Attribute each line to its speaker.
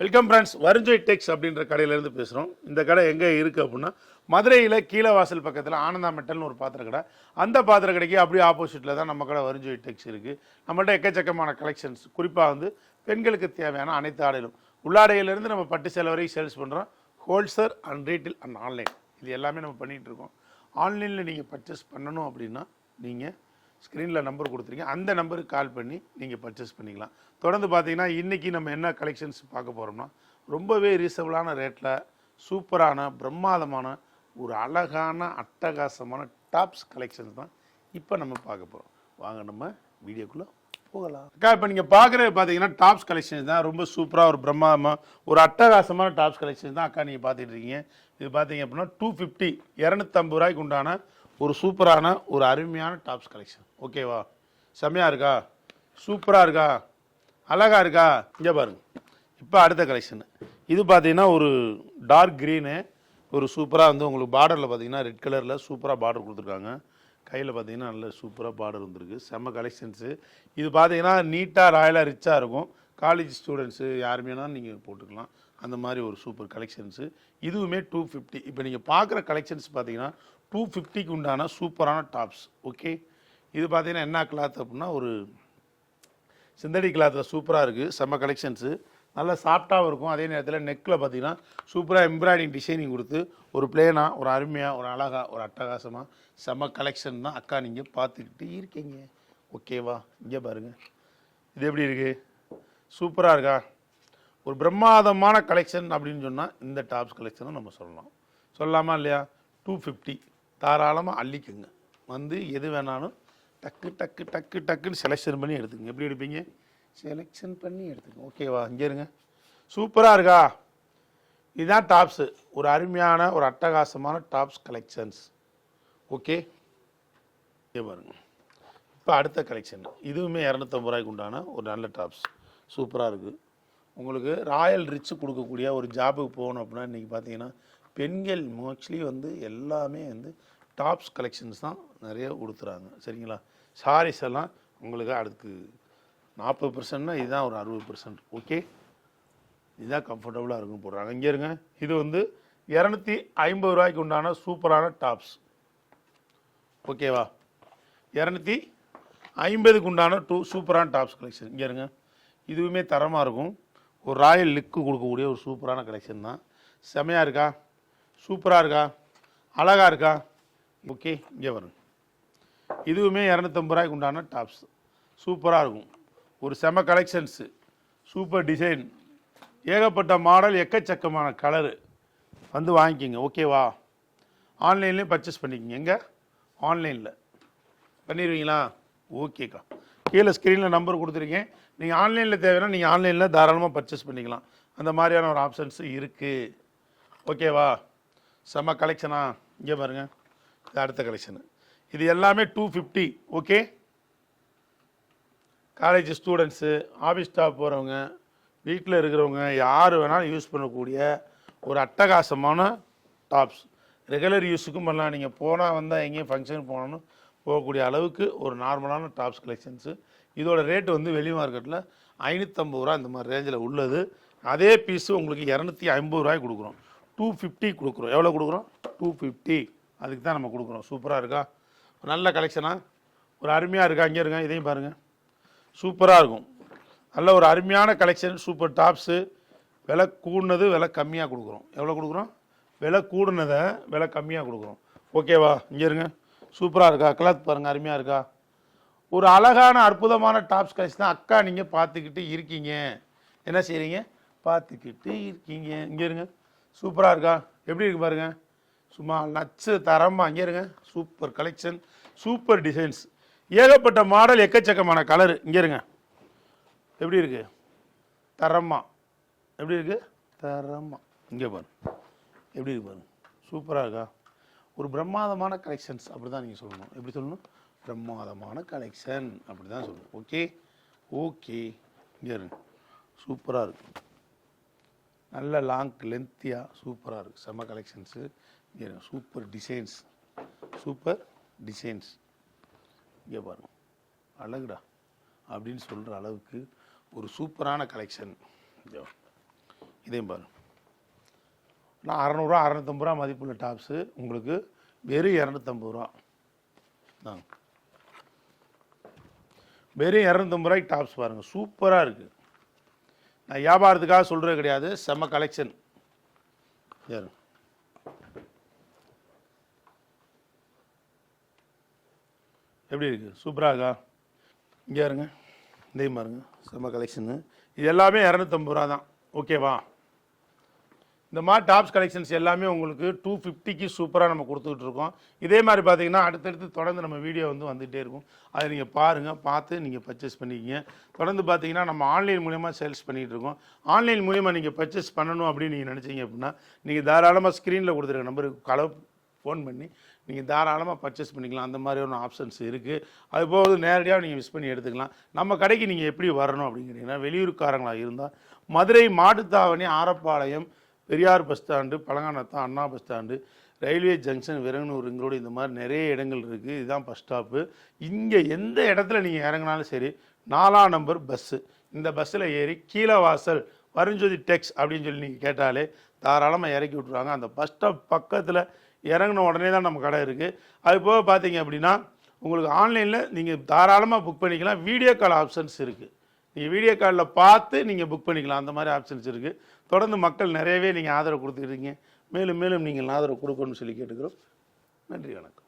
Speaker 1: Welcome friends வருஞ்சொய் டெக்ஸ் அப்படின்ற கடையிலேருந்து பேசுகிறோம் இந்த கடை எங்கே இருக்குது அப்படின்னா மதுரையில் கீழவாசல் பக்கத்தில் ஆனந்தா மெட்டல்னு ஒரு பாத்திர கடை. அந்த பாத்திர கடைக்கு அப்படியே ஆப்போசிட்டில் தான் நம்ம கடை வருஞ்சொய் டெக்ஸ் இருக்குது நம்மள்ட்ட எக்கச்சக்கமான கலெக்ஷன்ஸ் குறிப்பாக வந்து பெண்களுக்கு தேவையான அனைத்து ஆடைகளும். உள்ளாடையிலேருந்து நம்ம பட்டு சேலை வரைக்கும் சேல்ஸ் பண்ணுறோம் wholesale and retail and online இது எல்லாமே நம்ம பண்ணிகிட்டு இருக்கோம். ஆன்லைனில் நீங்கள் பர்ச்சேஸ் பண்ணணும் அப்படின்னா நீங்கள் ஸ்க்ரீனில் நம்பர் கொடுத்துருக்கீங்க. அந்த நம்பருக்கு கால் பண்ணி நீங்கள் பர்ச்சேஸ் பண்ணிக்கலாம். தொடர்ந்து பார்த்தீங்கன்னா இன்றைக்கி நம்ம என்ன கலெக்ஷன்ஸ் பார்க்க போகிறோம்னா ரொம்பவே ரீசனபிளான ரேட்டில் சூப்பரான பிரம்மாதமான ஒரு அழகான அட்டகாசமான டாப்ஸ் கலெக்ஷன்ஸ் தான் இப்போ நம்ம பார்க்க போகிறோம் வாங்க நம்ம வீடியோக்குள்ளே போகலாம். அக்கா இப்போ நீங்கள் பார்க்குறது பார்த்தீங்கன்னா டாப்ஸ் கலெக்ஷன்ஸ் தான். ரொம்ப சூப்பராக ஒரு பிரம்மாதமாக ஒரு அட்டகாசமான டாப்ஸ் கலெக்ஷன்ஸ் தான் அக்கா நீங்கள் பார்த்துட்டு இருக்கீங்க. இது பார்த்தீங்க அப்படின்னா டூ ஃபிஃப்டி இரநூத்தம்பது ரூபாய்க்கு உண்டான ஒரு சூப்பரான ஒரு அருமையான டாப்ஸ் கலெக்ஷன் ஓகேவா செம்மையாக இருக்கா? சூப்பராக இருக்கா? அழகா இருக்கா? இங்கே பாருங்க. இப்போ அடுத்த கலெக்ஷன் இது பார்த்தீங்கன்னா ஒரு டார்க் க்ரீனு ஒரு சூப்பராக வந்து உங்களுக்கு பார்டரில் பார்த்தீங்கன்னா ரெட் கலரில் சூப்பராக பார்டர் கொடுத்துருக்காங்க. கையில் பார்த்தீங்கன்னா நல்ல சூப்பராக பார்டர் வந்திருக்கு. செம்ம கலெக்ஷன்ஸு இது பார்த்தீங்கன்னா நீட்டாக ராயலாக ரிச்சாக இருக்கும். காலேஜ் ஸ்டூடெண்ட்ஸு யாருமேனா நீங்கள் போட்டுக்கலாம். அந்த மாதிரி ஒரு சூப்பர் கலெக்ஷன்ஸு இதுவுமே டூ ஃபிஃப்டி இப்போ நீங்கள் பார்க்குற கலெக்ஷன்ஸ் பார்த்தீங்கன்னா டூ ஃபிஃப்டிக்கு உண்டான சூப்பரான டாப்ஸ் ஓகே இது பார்த்தீங்கன்னா என்ன கிளாத் அப்படின்னா ஒரு சிந்தடி கிளாத்தில் சூப்பராக இருக்குது செம்ம கலெக்ஷன்ஸு நல்லா சாஃப்டாகவும் இருக்கும். அதே நேரத்தில் நெக்கில் பார்த்தீங்கன்னா சூப்பராக எம்ப்ராய்டிங் டிசைனிங் கொடுத்து ஒரு பிளேனாக ஒரு அருமையாக ஒரு அழகாக ஒரு அட்டகாசமாக செம்ம கலெக்ஷன் தான் அக்கா நீங்கள் பார்த்துக்கிட்டு இருக்கீங்க. ஓகேவா இங்கே பாருங்கள் இது எப்படி இருக்குது சூப்பராக இருக்கா? ஒரு பிரம்மாதமான கலெக்ஷன் அப்படின்னு சொன்னால் இந்த டாப்ஸ் கலெக்ஷனும் நம்ம சொல்லலாம். சொல்லலாமா இல்லையா? டூ ஃபிஃப்டி தாராளமாக அள்ளிக்குங்க. வந்து எது வேணாலும் டக்கு டக்கு டக்கு டக்குன்னு செலெக்ஷன் பண்ணி எடுத்துக்கங்க. எப்படி எடுப்பீங்க? செலெக்ஷன் பண்ணி எடுத்துக்கங்க. ஓகேவா இங்கே இருங்க. சூப்பராக இருக்கா? இதுதான் டாப்ஸு ஒரு அருமையான ஒரு அட்டகாசமான டாப்ஸ் கலெக்ஷன்ஸ் ஓகே இங்கே பாருங்க. இப்போ அடுத்த கலெக்ஷன் இதுவுமே இரநூத்தம்பது ரூபாய்க்கு உண்டான ஒரு நல்ல டாப்ஸ் சூப்பராக இருக்குது உங்களுக்கு ராயல் ரிச்சு கொடுக்கக்கூடிய ஒரு ஜாபுக்கு போகணும் அப்படின்னா இன்றைக்கி பார்த்தீங்கன்னா பெண்கள் மோஸ்ட்லி வந்து எல்லாமே வந்து டாப்ஸ் கலெக்ஷன்ஸ் தான் நிறைய கொடுத்துறாங்க சரிங்களா? சாரீஸ் எல்லாம் உங்களுக்கு அடுத்து நாற்பது பர்சன்ட்னா இதுதான் ஒரு அறுபது பர்சன்ட் ஓகே இதுதான் கம்ஃபர்டபுளாக இருக்கும் போடுறாங்க. இங்கே இருங்க. இது வந்து இரநூத்தி ஐம்பது ரூபாய்க்கு உண்டான சூப்பரான டாப்ஸ். ஓகேவா இரநூத்தி ஐம்பதுக்கு உண்டான டூ சூப்பரான டாப்ஸ் கலெக்ஷன். இங்கே இருங்க. இதுவுமே தரமாக இருக்கும். ஒரு ராயல் லுக்கு கொடுக்கக்கூடிய ஒரு சூப்பரான கலெக்ஷன் தான். செமையாக இருக்கா? சூப்பராக இருக்கா? அழகாக இருக்கா? ஓகே இங்கே வரும் இதுவுமே இரநூத்தம்பது ரூபாய்க்கு உண்டான டாப்ஸ். சூப்பராக இருக்கும். ஒரு செம கலெக்ஷன்ஸு சூப்பர் டிசைன் ஏகப்பட்ட மாடல் எக்கச்சக்கமான கலரு வந்து வாங்கிக்கிங்க ஓகேவா ஆன்லைன்லேயும் பர்ச்சேஸ் பண்ணிக்கோங்க. எங்கே? ஆன்லைனில். பண்ணிடுவீங்களா? ஓகேக்கா கீழே ஸ்க்ரீனில் நம்பர் கொடுத்துருக்கேன். நீங்கள் ஆன்லைனில் தேவைன்னா நீங்கள் ஆன்லைனில் தாராளமாக பர்ச்சேஸ் பண்ணிக்கலாம். அந்த மாதிரியான ஒரு ஆப்ஷன்ஸும் இருக்குது ஓகேவா செம்ம கலெக்ஷனா இங்கே பாருங்க. இது அடுத்த கலெக்ஷனு இது எல்லாமே two fifty okay college students office staff போகிறவங்க வீட்டில் இருக்கிறவங்க யார் வேணாலும் யூஸ் பண்ணக்கூடிய ஒரு அட்டகாசமான டாப்ஸ் ரெகுலர் யூஸுக்கும் பண்ணலாம். நீங்கள் போனால் வந்தால் எங்கேயும் ஃபங்க்ஷன் போனாலும் போகக்கூடிய அளவுக்கு ஒரு நார்மலான டாப்ஸ் கலெக்ஷன்ஸு இதோட ரேட்டு வந்து வெளி மார்க்கெட்டில் ஐநூற்றம்பது ரூபா இந்த மாதிரி ரேஞ்சில் உள்ளது. அதே பீஸு உங்களுக்கு இரநூத்தி ஐம்பது ரூபாய்க்கு கொடுக்குறோம். டூ ஃபிஃப்டி கொடுக்குறோம். எவ்வளோ கொடுக்குறோம்? டூ ஃபிஃப்டி அதுக்கு தான் நம்ம கொடுக்குறோம். சூப்பராக இருக்கா? நல்ல கலெக்ஷனாக ஒரு அருமையாக இருக்கா? இங்கே இருக்கா இதையும் பாருங்கள் சூப்பராக இருக்கும். நல்ல ஒரு அருமையான கலெக்ஷன் சூப்பர் டாப்ஸு விலை கூடினது விலை கம்மியாக கொடுக்குறோம். எவ்வளோ கொடுக்குறோம்? விலை கூடினதை விலை கம்மியாக கொடுக்குறோம். ஓகேவா இங்கே இருங்க. சூப்பராக இருக்கா? கலர் பாருங்கள் அருமையாக இருக்கா? ஒரு அழகான அற்புதமான டாப்ஸ் கலெக்ஷன் தான் அக்கா நீங்கள் பார்த்துக்கிட்டு இருக்கீங்க. என்ன செய்கிறீங்க பார்த்துக்கிட்டு இருக்கீங்க. இங்கே இருங்க. சூப்பராக இருக்கா? எப்படி இருக்கு பாருங்கள் சும்மா நச்சு தரமாக இங்கே இருங்க. சூப்பர் கலெக்ஷன் சூப்பர் டிசைன்ஸ் ஏகப்பட்ட மாடல் எக்கச்சக்கமான கலரு இங்கே இருங்க. எப்படி இருக்கு? தரமா. எப்படி இருக்கு? தரமா. இங்கே பாருங்க. எப்படி இருக்கு பாருங்க? சூப்பராக இருக்கா? ஒரு பிரம்மாதமான கலெக்ஷன்ஸ் அப்படி தான் நீங்கள் சொல்லணும். எப்படி சொல்லணும்? பிரம்மாதமான கலெக்ஷன் அப்படி தான் சொல்லணும். ஓகே ஓகே இங்கே இருங்க. சூப்பராக இருக்குது நல்ல லாங் லென்த்தியாக சூப்பராக இருக்குது செம்ம collections super designs super designs இங்கே பாருங்க. அழகுடா. அப்படின்னு சொல்கிற அளவுக்கு ஒரு சூப்பரான கலெக்ஷன் இதையும் பாருங்க. நான் அறநூறுவா அறநூத்தம்பது ரூபா மதிப்புள்ள டாப்ஸு உங்களுக்கு வெறும் இரநூத்தம்பது ரூபா. தாங்க வெறும் இரநூத்தம்பது ரூபாய்க்கு டாப்ஸ் பாருங்கள் சூப்பராக இருக்குது நான் வியாபாரத்துக்காக சொல்கிறது கிடையாது. செம்ம கலெக்ஷன் யாரு எப்படி இருக்குது சூப்பராக இங்கே இருங்க இதே பாருங்க. செம்ம கலெக்ஷனு இது எல்லாமே இரநூத்தம்பது ரூபா தான். ஓகேவா இந்த மாதிரி டாப்ஸ் கலெக்ஷன்ஸ் எல்லாமே உங்களுக்கு டூ ஃபிஃப்டிக்கு சூப்பராக நம்ம கொடுத்துக்கிட்டு இருக்கோம். இதே மாதிரி பார்த்தீங்கன்னா அடுத்தடுத்து தொடர்ந்து நம்ம வீடியோ வந்து வந்துகிட்டே இருக்கும். அதை நீங்கள் பாருங்கள் பார்த்து நீங்கள் பர்ச்சேஸ் பண்ணிக்கிங்க. தொடர்ந்து பார்த்தீங்கன்னா நம்ம ஆன்லைன் மூலியமாக சேல்ஸ் பண்ணிகிட்டு இருக்கோம். ஆன்லைன் மூலியமாக நீங்கள் பர்ச்சேஸ் பண்ணணும் அப்படின்னு நீங்கள் நினச்சிங்க அப்படின்னா நீங்கள் தாராளமாக ஸ்க்ரீனில் கொடுத்துருக்க நம்பருக்கு கலவு ஃபோன் பண்ணி நீங்கள் தாராளமாக பர்ச்சேஸ் பண்ணிக்கலாம். அந்த மாதிரி ஒரு ஆப்ஷன்ஸ் இருக்குது அது போக நேரடியாக நீங்கள் மிஸ் பண்ணி எடுத்துக்கலாம். நம்ம கடைக்கு நீங்கள் எப்படி வரணும் அப்படிங்கிறீங்கன்னா வெளியூர்காரங்களாக இருந்தால் Madurai Mattuthavani Arapalayam Periyar bus stand Palanganatham Anna bus stand railway junction Viraganoor எங்களோட இந்த மாதிரி நிறைய இடங்கள் இருக்குது இதுதான் பஸ் ஸ்டாப்பு இங்கே எந்த இடத்துல நீங்கள் இறங்குனாலும் சரி நாலாம் நம்பர் பஸ்ஸு இந்த பஸ்ஸில் ஏறி கீழே வாசல் வருஞ்சொதி டெக்ஸ் அப்படின்னு சொல்லி நீங்கள் கேட்டாலே தாராளமாக இறக்கி விட்ருவாங்க அந்த பஸ் ஸ்டாப் பக்கத்தில் இறங்கின உடனே தான் நம்ம கடை இருக்குது அது போக பார்த்தீங்க அப்படின்னா உங்களுக்கு ஆன்லைனில் நீங்கள் தாராளமாக புக் பண்ணிக்கலாம். வீடியோ கால் ஆப்ஷன்ஸ் இருக்குது நீங்கள் வீடியோ காலில் பார்த்து நீங்கள் புக் பண்ணிக்கலாம். அந்த மாதிரி ஆப்ஷன்ஸ் இருக்குது தொடர்ந்து மக்கள் நிறையவே நீங்கள் ஆதரவு கொடுத்துக்கிறீங்க மேலும் மேலும் நீங்கள் ஆதரவு கொடுக்கணும்னு சொல்லி கேட்டுக்கிறோம். நன்றி வணக்கம்.